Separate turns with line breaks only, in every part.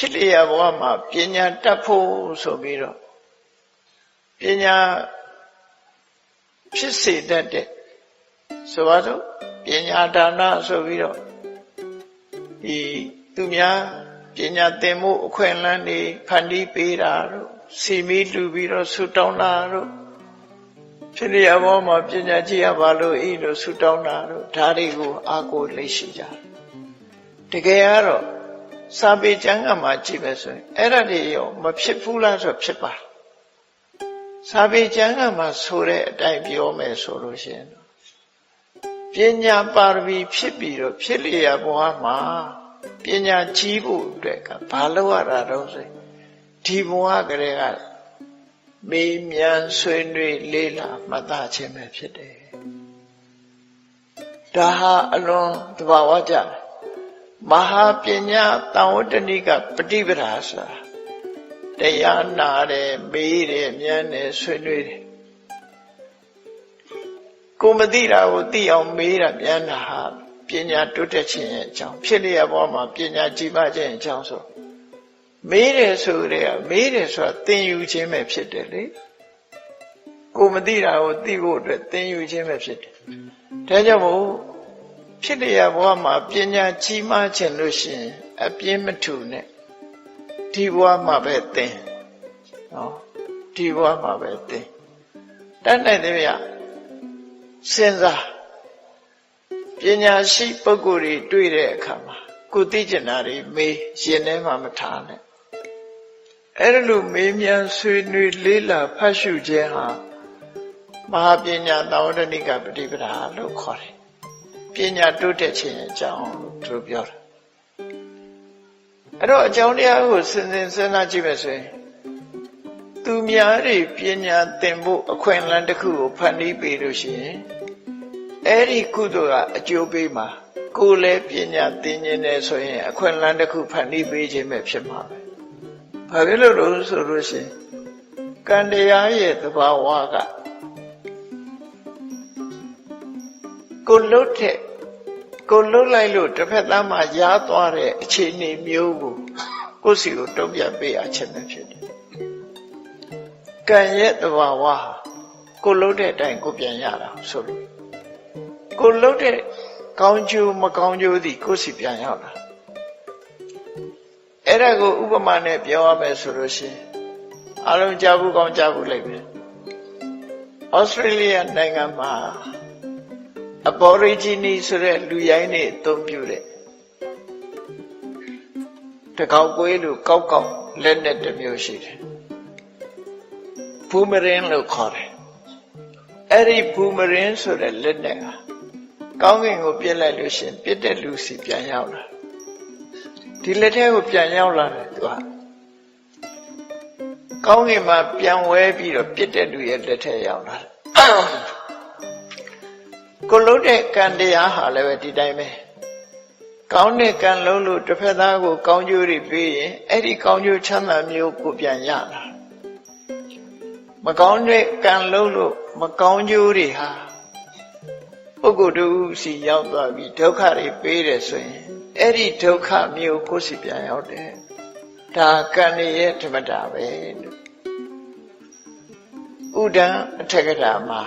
ဖြစ်လျက်ဘဝမှာပညာတတ်ဖို့ဆိုပြီးတော့ပညာဖြစ်စေတတ်တဲ့ဆိုပါစို့ပညာဒါနဆိုပြီးတော့ဒီသူများပညာသင်မှုအခွင့်အလမ်းတွေဖန်တီးပေးတာတို့စီမီလူပြီးတော့ဆူတောင်းတာတို့ဖြစ်လျက်ဘဝမှာပညာကြည့်ရပါလို့ဤလို့ဆူတောင်းတာတို့ဒါတွေကိုအားကိုးလက်ရှိကြတကယ်ကတော့ စာပေကျမ်းကမှာကြည့်မယ်ဆိုရင်အဲ့ဒါတွေရောမဖြစ်ဘူးလားဆိုဖြစ်ပါစာပေကျမ်းကမှာဆိုတဲ့အတိုင်းပြောမယ်ဆိုလို့ရှိရင်ပညာပါရမီဖြစ်ပြီးတော့ဖြစ်လျက်ဘဝမှာပညာကြီးဖို့အတွက်ကဘာလို့ရတာတော့ဆိုဒီဘဝကလေးကမေးမြန်းဆွေးနွေးလေးလာမှတ်သားခြင်းပဲဖြစ်တယ်ဒါဟာအလွန်သဘာဝကျတယ် မဟာပညာတံဝတ္တနိကပฏิပဒါဆိုတာတရားနာတယ်မေးတယ်မြန်းတယ်ဆွေးနွေးတယ်ကိုမသိတာကိုသိအောင်မေးတာမြန်းတာဟာပညာတိုးတက်ခြင်းရဲ့အကြောင်းဖြစ်လျက်ဘောမှာပညာကြီးပါခြင်းအကြောင်းဆိုမေးတယ်ဆိုတဲ့မေးတယ်ဆိုတာသင်ယူခြင်းပဲဖြစ်တယ်လေကိုမသိတာကိုသိဖို့အတွက်သင်ယူခြင်းပဲဖြစ်တယ်ဒါကြောင့်မို့ ဖြစ်လျက်ဘဝမှာပညာကြီးမားခြင်းလို့ရှိရင်အပြင်းမထူနဲ့ဒီဘဝမှာပဲသင်နော်ဒီဘဝမှာပဲသင်တတ်နိုင်တယ်ဗျစဉ်းစားပညာရှိပုဂ္ဂိုလ်တွေတွေ့တဲ့အခါမှာကိုသိကျင်တာတွေမေးရင်ထဲမှာမထားနဲ့အဲ့ဒါလိုမေးမြန်းဆွေးနွေးလေးလာဖတ်ရှုခြင်းဟာမဟာပညာသာဝတ္တနိကပฏิပဒါလို့ခေါ်တယ် ပညာတိုးတက်ခြင်းအကြောင်းလို့သူတို့ပြောတာအဲ့တော့အကြောင်းတရားကိုစဉ်းစဉ်စဉ်းစားကြည့်မယ်ဆိုရင်သူများတွေပညာသင်ဖို့အခွင့်အလမ်းတစ်ခုကိုဖန်တီးပေးလို့ရှိရင်အဲ့ဒီကုသိုလ်ကအကျိုးပေးမှာကိုယ်လည်းပညာသင်ခြင်းနဲ့ဆိုရင်အခွင့်အလမ်းတစ်ခုဖန်တီးပေးခြင်းပဲဖြစ်မှာပဲဘာဖြစ်လို့လို့ဆိုလို့ရှိရင်ကံတရားရဲ့သဘာဝကကိုလှုပ်တဲ့ ကိုလှုပ်လိုက်လို့တစ်ဖက်သားမှာရားသွားတဲ့အခြေအနေမျိုးကိုကိုယ်စီကိုတုံ့ပြန်ပေးရခြင်းပဲဖြစ်တယ်ကံရဲ့သဘာဝကိုလှုပ်တဲ့အတိုင်းကိုပြန်ရတာဆိုလို့ကိုလှုပ်တဲ့ကောင်းကျိုးမကောင်းကျိုးသည်ကိုယ်စီပြန်ရောက်လာအဲ့ဒါကိုဥပမာနဲ့ပြောရမယ်ဆိုလို့ရှိရင်အလုံးကြားဘူးကောင်းကြားဘူးလိုက်ပဲဩစတြေးလျနိုင်ငံမှာ အဘော်ရီဂျီနီဆိုတဲ့လူရိုင်းတွေအသုံးပြုတဲ့တကောက်ကွေးလူကောက်ကောက်လက်နဲ့တစ်မျိုးရှိတယ်ဘူမရင်လို့ခေါ်တယ်အဲ့ဒီဘူမရင်ဆိုတဲ့လက်နဲ့ဟာကောင်းကင်ကိုပြစ်လိုက်လို့ရှင်ပြစ်တဲ့လူစီပြန်ရောက်လာဒီလက်ထဲကိုပြန်ရောက်လာတယ်သူကကောင်းကင်မှာပြန်ဝဲပြီးတော့ပြစ်တဲ့လူရဲ့လက်ထဲရောက်လာတယ် ကိုလုံးတဲ့ကံတရားဟာလည်းပဲဒီတိုင်းပဲကောင်းတဲ့ကံလုံးလို့တစ်ဖက်သားကို ကောင်းကျိုးတွေပေးရင်အဲ့ဒီကောင်းကျိုးချမ်းသာမျိုးကိုပြန်ရလာမကောင်းတဲ့ကံလုံးလို့မကောင်းကျိုးတွေဟာပုဂ္ဂိုလ်တူစီရောက်သွားပြီးဒုက္ခတွေပေးတယ်ဆိုရင်အဲ့ဒီဒုက္ခမျိုးကိုစီပြန်ရောက်တယ်ဒါကံရဲ့ဓမ္မတာပဲလို့ဥဒံအထက်ကတာမှာ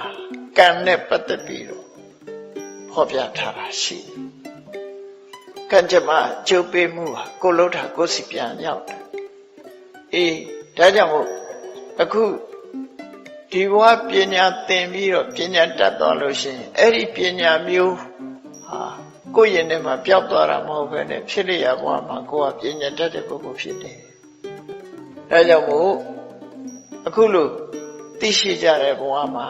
ကံနဲ့ပတ်သက်ပြီးတော့ ဟောပြထားတာရှိကံကြမ္မာကျုပ်ပေးမှုဟာကိုလုံးတာကိုစီပြန်ရောက်တယ်အေးဒါကြောင့်မို့အခုဒီဘဝပညာသင်ပြီးတော့ပညာတတ်သွားလို့ရှိရင်အဲ့ဒီပညာမျိုးဟာကိုယ့်ရင်ထဲမှာပျောက်သွားတာမဟုတ်ဘဲနဲ့ဖြစ်လျက်ဘဝမှာကိုယ်ကပညာတတ်တဲ့ပုဂ္ဂိုလ်ဖြစ်တယ်ဒါကြောင့်မို့အခုလို့သိရှိကြတဲ့ဘဝမှာ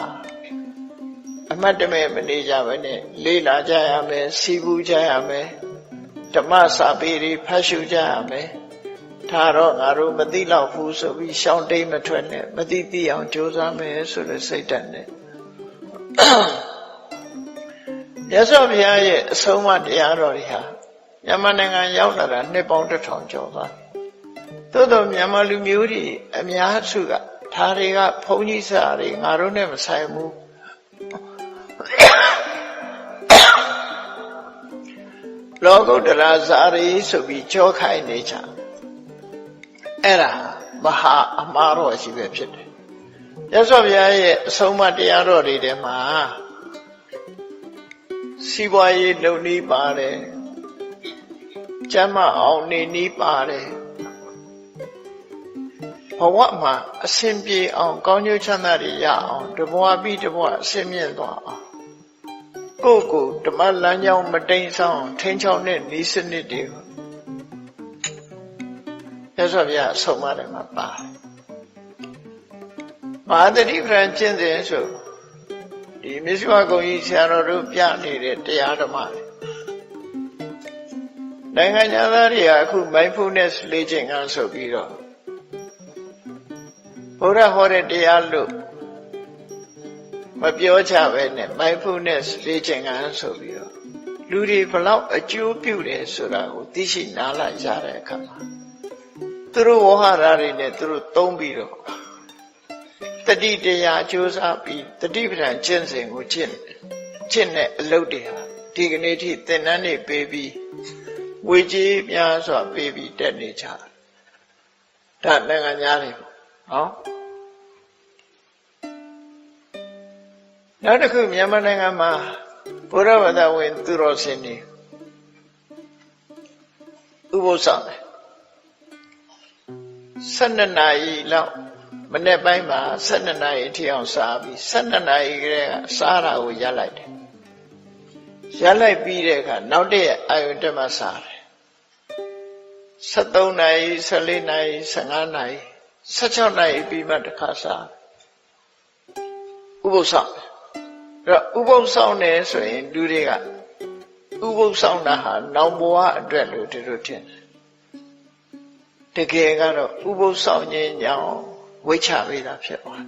အမတ်တမဲ့မနေကြဘဲနဲ့လေးလာကြရမယ်စီးပူးကြရမယ်ဓမ္မစာပေတွေဖတ်ရှုကြရမယ်ဒါတော့ငါတို့မသိတော့ဘူးဆိုပြီးရှောင်းတိတ်မထွက်နဲ့မသိသိအောင်ကြိုးစားမယ်ဆိုတဲ့စိတ်ဓာတ်နဲ့မြတ်စွာဘုရားရဲ့အဆုံးအမတရားတော်တွေဟာမြန်မာနိုင်ငံရောက်လာတာနှစ်ပေါင်းတစ်ထောင်ကျော်သွားပြီသို့တော့မြန်မာလူမျိုးတွေအများစုကဒါတွေကဘုန်းကြီးစာတွေငါတို့နဲ့မဆိုင်ဘူး လောကုတ္တရာဇာရီဆိုပြီးကြောခိုင်းနေကြအဲ့ဒါမဟာအမှားတော်ရှိပဲဖြစ်တယ်ရသော်ဘုရားရဲ့အဆုံးအမတရားတော်တွေထဲမှာစီးပွားရေးလုပ်နည်းပါတယ်ကျမ်းမအောင်နေနည်းပါတယ်ဘဝမှာအစဉ်ပြေအောင် ကောင်းကျိုးချမ်းသာတွေရအောင်တဘဝပြီးတဘဝအစဉ်မြင့်သွားအောင် ကိုယ့်ကိုယ်ဓမ္မလမ်းကြောင်းမတိမ်ဆောင်ထိန်းချောင်းတဲ့ဤစနစ်တွေကိုရသော်ဘုရားအဆုံးအမတွေမှာပါတယ်မဟာတတိပ္ပံကျင့်စဉ်ဆိုဒီမြစ္စဝဂုံကြီးဆရာတော်တို့ပြနေတဲ့တရားဓမ္မတွေနိုင်ငံသားတွေကအခု mindfulness လေ့ကျင့်ခန်းဆိုပြီးတော့ဘုရားဟောတဲ့တရားလို့ မပြောချပဲနဲ့ mindfulness လေ့ကျင့်ခန်းဆိုပြီးတော့လူတွေဘလောက်အကျိုးပြုတယ်ဆိုတာကိုသိရှိနားလည်ရတဲ့အခါမှာသူတို့ဝဟရာတွေနဲ့သူတို့သုံးပြီးတော့တတိတရားကြိုးစားပြီးတတိပဒံကျင့်စဉ်ကိုကျင့်ကျင့်တဲ့အလုပ်တွေဟာဒီကနေ့ထိသင်တန်းတွေပေးပြီးငွေကြေးများစွာပေးပြီးတက်နေကြတာဒါနိုင်ငံသားတွေပေါ့နော် နောက်တစ်ခုမြန်မာနိုင်ငံမှာဘုရားဘာသာဝင် သူတော်စင်တွေဥပုသ္စာတယ်12နာရီလောက်မနေ့ပိုင်းမှာ12နာရီအထိအောင်စားပြီး12နာရီကလေးကစားတာကိုရပ်လိုက်တယ်ရပ်လိုက်ပြီးတဲ့အခါနောက်တည့်အာယုန်တက်မှစားတယ်73နာရီ14နာရီ15နာရီ16နာရီပြီးမှတစ်ခါစားဥပုသ္စာအဲ့ တော့ဥပုသ္ဆောင်တယ်ဆိုရင်လူတွေကဥပုသ္ဆောင်တာဟာနောင်ဘဝအတွက်လို့ဒီလိုထင်တယ်တကယ်ကတော့ဥပုသ္ဆောင်ခြင်းကြောင့်ဝိချပေးတာဖြစ်သွား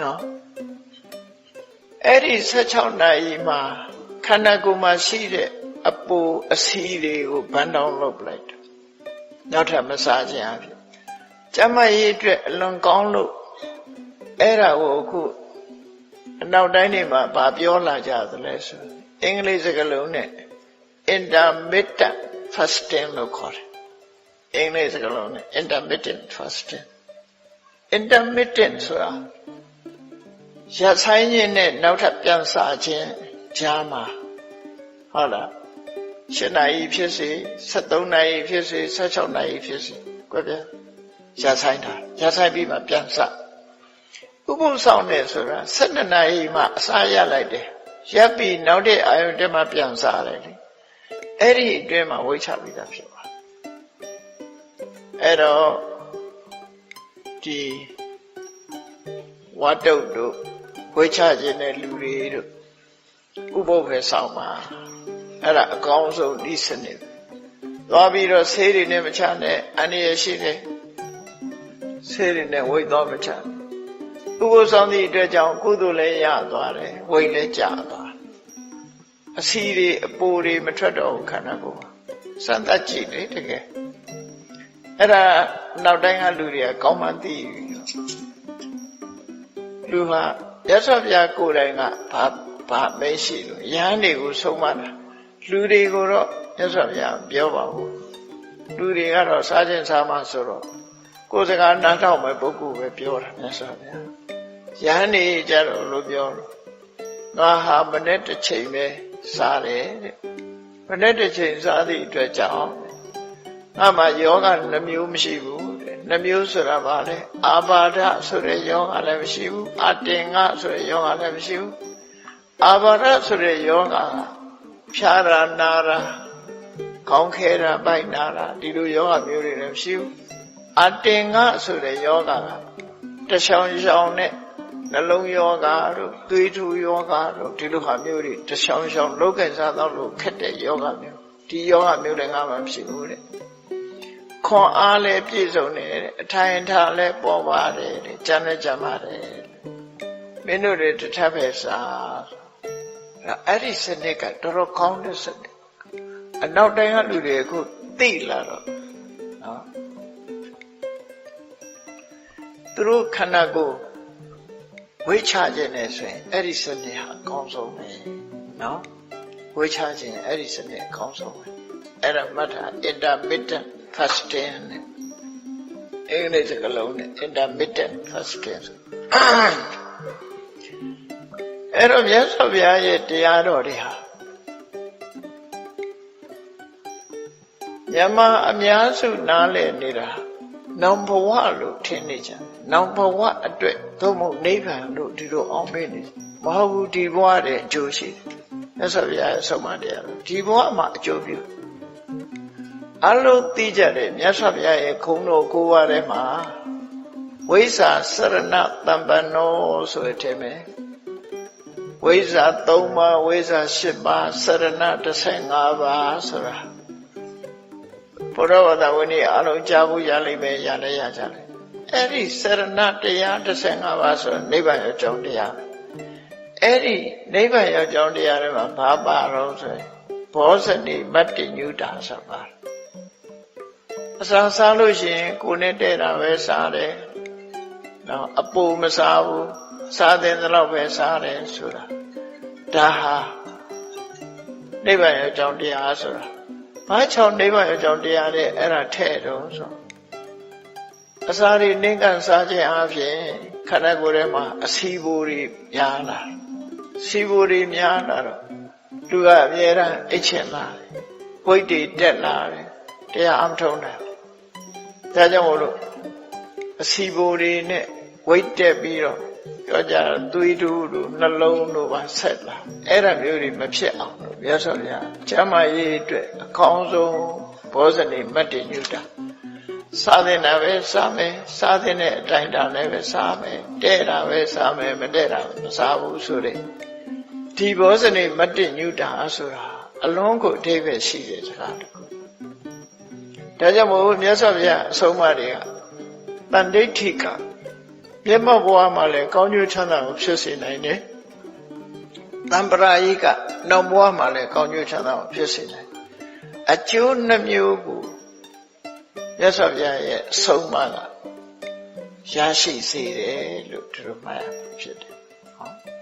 နော်အဲ့ဒီ16နာရီမှာခန္ဓာကိုယ်မှာရှိတဲ့အပူအစီးတွေကိုဘန်းတောင်းလုပ်လိုက်တယ်နောက်ထပ်မစားခြင်းအဖြစ်ကျမရေးအတွက်အလွန်ကောင်းလို့အဲ့ဒါကိုအခု အနောက်တိုင်းတွေမှာဗာပြောလာကြသလဲဆိုအင်္ဂလိပ်စကားလုံးနဲ့ intermittent fasting လို့ခေါ်တယ်အင်္ဂလိပ်စကားလုံးနဲ့ intermittent fasting intermittent ဆိုတာရဆိုင်ခြင်းနဲ့နောက်ထပ်ပြန်စားခြင်းကြားမှာဟုတ်လား7နာရီဖြစ်စေ73နာရီဖြစ်စေ16နာရီဖြစ်စေကွပြရဆိုင်တာရဆိုင်ပြီးမှပြန်စား ဥပုသ်ဆောင်တယ်ဆိုတာ12နာရီမှအစားရလိုက်တယ်ရပ်ပြီးနောက်တဲ့အာယုန်တက်မှပြန်စားတယ်လေအဲ့ဒီအတွင်းမှာဝိချပြီးသားဖြစ်သွားအဲ့တော့ဒီဝတ်တုတ်တို့ဝိချခြင်းတဲ့လူတွေတို့ဥပုပ်ပဲဆောင်ပါအဲ့ဒါအကောင်းဆုံးဤစနစ်သွားပြီးတော့ဆေးတွေနဲ့မချနဲ့အန္တရာယ်ရှိတယ်ဆေးတွေနဲ့ဝိတ်သွားမချနဲ့ ဥပုသ်ဆောင်သည့်အတွက်ကြောင့်ကုသိုလ်လည်းရသွားတယ်ဝိတ်လည်းကျသွားအစီတွေအပိုတွေမထွက်တော့ဘူးခန္ဓာကိုယ်စမ်းသပ်ကြည့်လေတကယ်အဲ့ဒါနောက်တိုင်းကလူတွေကကောင်းမှန်းသိပြီလူဟာရသော်ပြကိုယ်တိုင်ကဘာဘာပဲရှိလို့ရဟန်းတွေကိုဆုံးမတာလူတွေကိုတော့ရသော်ပြပြောပါဘူးလူတွေကတော့စားခြင်းစားမှဆိုတော့ကိုယ်စကားနားထောင်မဲ့ပုဂ္ဂိုလ်ပဲပြောတာမြတ်စွာဘုရား ယဟန်နေကြတော့လို့ပြောတော့ငါဟာမနေ့တစ်ချိန်ပဲစားတယ်တဲ့မနေ့တစ်ချိန်စားသည့်အတွက်ကြောင့်ငါမှယောဂနှမျိုးမရှိဘူးတဲ့နှမျိုးဆိုတာဘာလဲအာဘာဒဆိုတဲ့ယောဂလည်းမရှိဘူးအတင်္ဂဆိုတဲ့ယောဂလည်းမရှိဘူးအာဘာဒဆိုတဲ့ယောဂဖြာရာနာရာခေါင်းခဲတာပိုက်နာတာဒီလိုယောဂမျိုးတွေလည်းမရှိဘူးအတင်္ဂဆိုတဲ့ယောဂကတချောင်ချောင်နဲ့ နှလုံးယောဂတို့သွေးထူယောဂတို့ဒီလိုဟာမျိုးတွေတချောင်ချောင်လောကစားတော့လို့ခက်တဲ့ယောဂမျိုးဒီယောဂမျိုးတွေငါမှဖြစ်ဘူးတဲ့ခွန်အားလည်းပြည့်စုံတယ်တဲ့အထိုင်ထားလည်းပေါ်ပါတယ်တဲ့ကြမ်းလည်းကြမ်းပါတယ်မင်းတို့တွေတထပ်ပဲစားအဲ့ဒီစနစ်ကတော်တော်ကောင်းတဲ့စနစ်အနောက်တိုင်းကလူတွေအခုသိလာတော့နော်သူတို့ခန္ဓာကိုယ် ဝိချခြင်းနဲ့ဆိုရင်အဲ့ဒီစနစ်ဟာအကောင်းဆုံးပဲနော်ဝိချခြင်းအဲ့ဒီစနစ်အကောင်းဆုံးပဲအဲ့ဒါမှတ်တာ intermittent fasting နဲ့အင်္ဂလိပ်စကားလုံးနဲ့ intermittent fasting ဆိုအဲ့တော့မြတ်စွာဘုရားရဲ့တရားတော်တွေဟာမြန်မာအများစုနားလည်နေတာ နောင်ဘဝလို့ထင်နေကြနောင်ဘဝအတွက်သို့မဟုတ်နိဗ္ဗာန်လို့ဒီလိုအောင်မေ့နေမဟုတ်ဘူးဒီဘဝတည်းအကျိုးရှိတယ်မြတ်စွာဘုရားရဲ့ဆုံးမတရားလို့ဒီဘဝမှာအကျိုးပြုအလုံးသိကြတယ်မြတ်စွာဘုရားရဲ့ခုံတော်ကိုးပါးထဲမှာဝိဇ္ဇာစရဏတမ္ပနောဆိုတဲ့ထဲမှာဝိဇ္ဇာ3ပါးဝိဇ္ဇာ10ပါးစရဏ15ပါးဆိုတာ ဘုရားဝတ္တဝိနည်းအလုံးကြားဖို့ရလိမ့်မယ်ရလည်းရကြတယ်အဲ့ဒီစရဏတရား15ပါးဆိုနိဗ္ဗာန်ရဲ့အကြောင်းတရားအဲ့ဒီနိဗ္ဗာန်ရဲ့အကြောင်းတရားတွေမှာဘာပါတော့ဆိုရင်ဘောဇနိမတ္တိညုတာဆိုပါအစာစားလို့ရှိရင်ကိုယ်နဲ့တဲ့တာပဲစားတယ်နော်အပူမစားဘူးစားတဲ့တော့ပဲစားတယ်ဆိုတာဒါဟာနိဗ္ဗာန်ရဲ့အကြောင်းတရားဆိုတာ ဘာချောင်းနိဗ္ဗာန်ရဲ့အကြောင်းတရားနဲ့အဲ့ဒါထဲ့တော့ဆိုအစာတွေနှင်းကန်စားခြင်းအပြင်ခန္ဓာကိုယ်ထဲမှာအစီဘူတွေများလာစီဘူတွေများလာတော့လူကအမြဲတမ်းအိတ်ချင်လာတယ်ဝိတ်တွေတက်လာတယ်တရားအမထုံးတယ်ဒါကြောင့်မို့လို့အစီဘူတွေနဲ့ဝိတ်တက်ပြီးတော့ ပြောကြတာသွေးတူးတို့နှလုံးတို့ပါဆက်လာအဲ့ဒါမျိုးတွေမဖြစ်အောင်လို့မြတ်စွာဘုရားကျမ်းမာရေးအတွက်အကောင်းဆုံးဘောဇနိမတ္တိညုတာစားတဲ့နာပဲစားမယ်စားတဲ့အတိုင်းတာလည်းပဲစားမယ်တဲ့တာပဲစားမယ်မတဲ့တာမစားဘူးဆိုတဲ့ဒီဘောဇနိမတ္တိညုတာဆိုတာအလုံးကိုအဓိပ္ပာယ်ရှိတဲ့စကားတစ်ခုဒါကြောင့်မို့မြတ်စွာဘုရားအဆုံးအမတွေကတန်ဋိဋ္ဌိက မျက်မှောက်ဘဝမှာလည်းကောင်းကျိုးချမ်းသာကိုဖြစ်စေနိုင်တယ်။တံပရာယိကနောက်ဘဝမှာလည်းကောင်းကျိုးချမ်းသာကိုဖြစ်စေနိုင်တယ်။အကျိုးနှမျိုးကိုမြတ်စွာဘုရားရဲ့အဆုံးအမကရရှိစေတယ်လို့ဒီလိုမှတ်ရဖြစ်တယ်။ဟော